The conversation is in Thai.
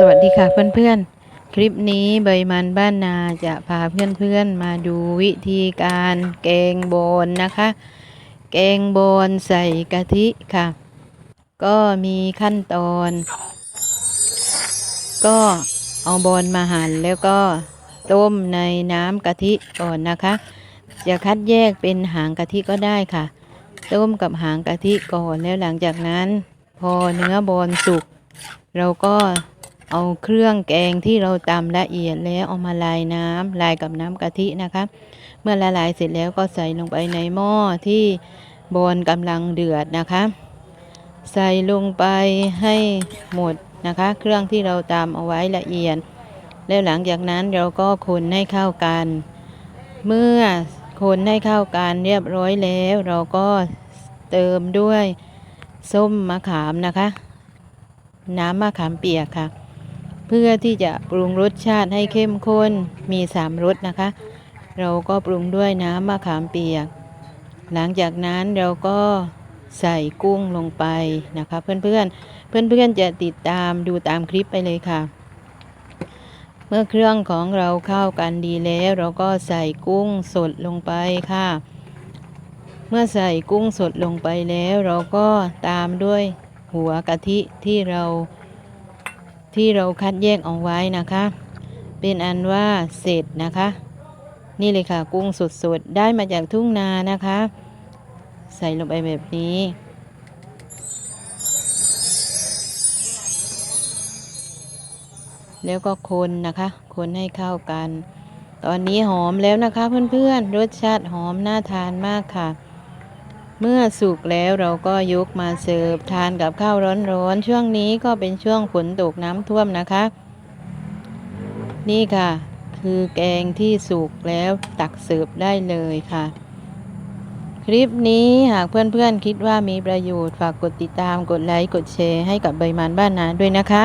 สวัสดีค่ะเพื่อนๆ คลิปนี้ใบมันบ้านนาจะพาเพื่อนๆมาดูวิธีการแกงโบนนะคะ แกงโบนใส่กะทิค่ะ ก็มีขั้นตอน ก็เอาโบนมาหั่นแล้วก็ต้มในน้ำกะทิก่อนนะคะ จะคัดแยกเป็นหางกะทิก็ได้ค่ะ ต้มกับหางกะทิก่อนแล้วหลังจากนั้น พอเนื้อบอนสุกเราก็ เอาเครื่องแกงที่เราตำละเอียดแล้วเอามาลายน้ำลายกับน้ำกะทินะคะ เมื่อละลายเสร็จแล้วก็ใส่ลงไปในหม้อที่บอนกำลังเดือดนะคะ ใส่ลงไปให้หมดนะคะ เครื่องที่เราตำเอาไว้ละเอียด แล้วหลังจากนั้นเราก็คนให้เข้ากัน เมื่อคนให้เข้ากันเรียบร้อยแล้ว เราก็เติมด้วยส้มมะขามนะคะ น้ำมะขามเปียกค่ะ เพื่อที่จะปรุงรสชาติให้เข้มข้นมีสามรสนะคะ เราก็ปรุงด้วยน้ำมะขามเปียก หลังจากนั้นเราก็ใส่กุ้งลงไปนะคะเพื่อนๆเพื่อนๆจะติดตามดูตามคลิปไปเลยค่ะ เมื่อเครื่องของเราเข้ากันดีแล้ว เราก็ใส่กุ้งสดลงไปค่ะ เมื่อใส่กุ้งสดลงไปแล้ว เราก็ตามด้วยหัวกะทิที่เรา ที่เราคัดแยกเอาไว้นะคะ เป็นอันว่าเสร็จนะคะ นี่เลยค่ะกุ้งสดๆ ได้มาจากทุ่งนานะคะ ใส่ลงไปแบบนี้แล้วก็คนนะคะ คนให้เข้ากัน ตอนนี้หอมแล้วนะคะเพื่อนๆ รสชาติหอมน่าทานมากค่ะ เมื่อสุกแล้วเราก็ยกมาเสิร์ฟทานกับข้าวร้อนๆช่วงนี้ก็เป็นช่วงฝนตกน้ำท่วมนะคะ นี่ค่ะ คือแกงที่สุกแล้วตักเสิร์ฟได้เลยค่ะ คลิปนี้หากเพื่อนๆคิดว่ามีประโยชน์ฝากกดติดตามกดไลค์กดแชร์ให้กับใบมันบ้านนาด้วยนะคะ